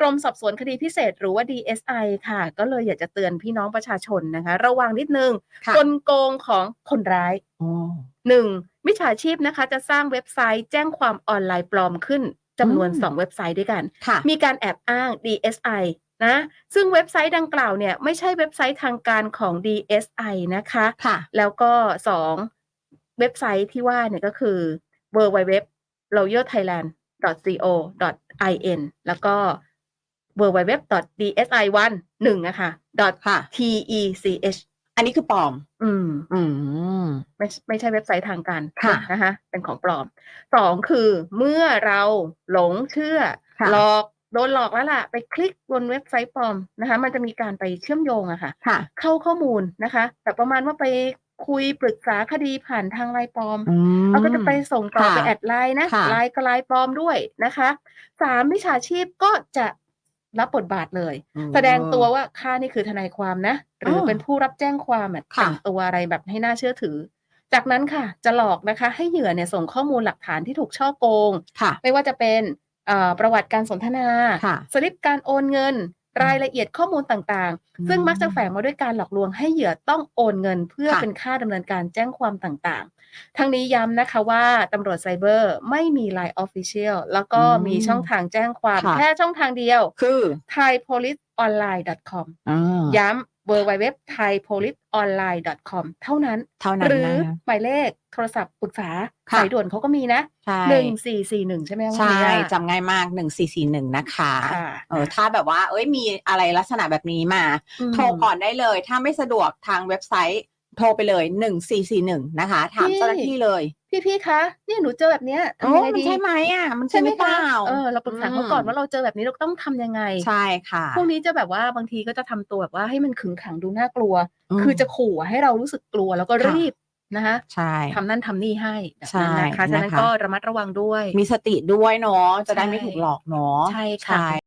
กรมสอบสวนคดีพิเศษหรือว่า DSI ค่ะ ก็เลยอยากจะเตือนพี่น้องประชาชนนะคะ ระวังนิดนึงค่ะกลโกงของคนร้ายอ๋อหนึ่งมิจฉาชีพนะคะ จะสร้างเว็บไซต์แจ้งความออนไลน์ปลอมขึ้นจำนวนอืมสองเว็บไซต์ด้วยกันค่ะมีการแอบอ้าง DSI นะซึ่งเว็บไซต์ดังกล่าวเนี่ยไม่ใช่เว็บไซต์ทางการของ DSI นะคะค่ะแล้วก็สองเว็บไซต์ที่ว่าเนี่ยก็คือ www royal thailand co in แล้วก็ www dsi 1หนึ่งอะค่ะค่ะ tech อันนี้คือปลอม อืม อืม ไม่ไม่ใช่เว็บไซต์ทางการค่ะนะคะเป็นของปลอมสองคือเมื่อเราหลงเชื่อค่ะหลอกโดนหลอกแล้วล่ะ ไปคลิกบนเว็บไซต์ปลอมนะคะ มันจะมีการไปเชื่อมโยงอะค่ะค่ะเข้าข้อมูลนะคะ แต่ประมาณว่าไปคุยปรึกษาคดีผ่านทางไลน์ปลอมอืมเราก็จะไปส่งต่อค่ะไปแอดไลน์นะค่ะไลน์ก็ไลน์ปลอมด้วยนะคะสามมิจฉาชีพก็จะ รับบทบาทเลย แสดงตัวว่าข้านี่คือทนายความนะ หรือออเป็นผู้รับแจ้งความอะค่ะแต่งตัวอะไรแบบให้น่าเชื่อถือ จากนั้นค่ะ จะหลอกนะคะ ให้เหยื่อเนี่ยส่งข้อมูลหลักฐานที่ถูกช่อโกงค่ะไม่ว่าจะเป็นเอ่อประวัติการสนทนาค่ะสลิปการโอนเงิน รายละเอียดข้อมูลต่างอืมๆซึ่งมักจะแฝงมาด้วยการหลอกลวงให้เหยื่อต้องโอนเงิน เพื่อค่ะเป็นค่าดำเนินการแจ้งความต่างๆ ทั้งนี้ย้ำนะคะว่าตำรวจไซเบอร์ไม่มี Line Official แล้วก็อืมมีช่องทางแจ้งความค่ะแค่ช่องทางเดียว คือ thaipoliceonline.com อ่าย้ำ www thaipoliceonline.com เท่านั้นเท่านั้นหรือนะคะหมายเลขโทรศัพท์ปรึกษาค่ะสายด่วนเขาก็มีนะใช่หนึ่งสี่สี่หนึ่งใช่ไหมคะใช่คุณย่าจำง่ายมากหนึ่งสี่สี่หนึ่งนะคะค่ะเออถ้าแบบว่า เอ้ยมีอะไรลักษณะแบบนี้มามโทรก่อนได้เลย ถ้าไม่สะดวกทางเว็บไซต์ โทรไปเลยหนึ่งสี่สี่หนึ่งนะคะ ถามพี่ เจ้าหน้าที่เลยพี่พี่คะเนี่ยหนูเจอแบบเนี้ยโอ้ทำยังไงมันดี ใช่ไหมอะ มันใช่ใช่หไหมรือเปคะล่า เออเราปรึกษาเขาก่อนว่าเราเจอแบบนี้เราต้องทำยังไงใช่ค่ะพวกนี้จะแบบว่าบางทีก็จะทำตัวแบบว่าให้มันขึงขังดูน่ากลัว ม คือจะขู่ให้เรารู้สึกกลัวแล้วก็ค่ะ รีบนะคะใช่ ทำนั่นทำนี่ให้แบบนั้นนะคะใช่ฉะนั้นนะคะ ก็ระมัดระวังด้วย มีสติด้วยเนาะจะได้ไม่ใช่ถูกหลอกเนาะ ใช่ค่ะใช่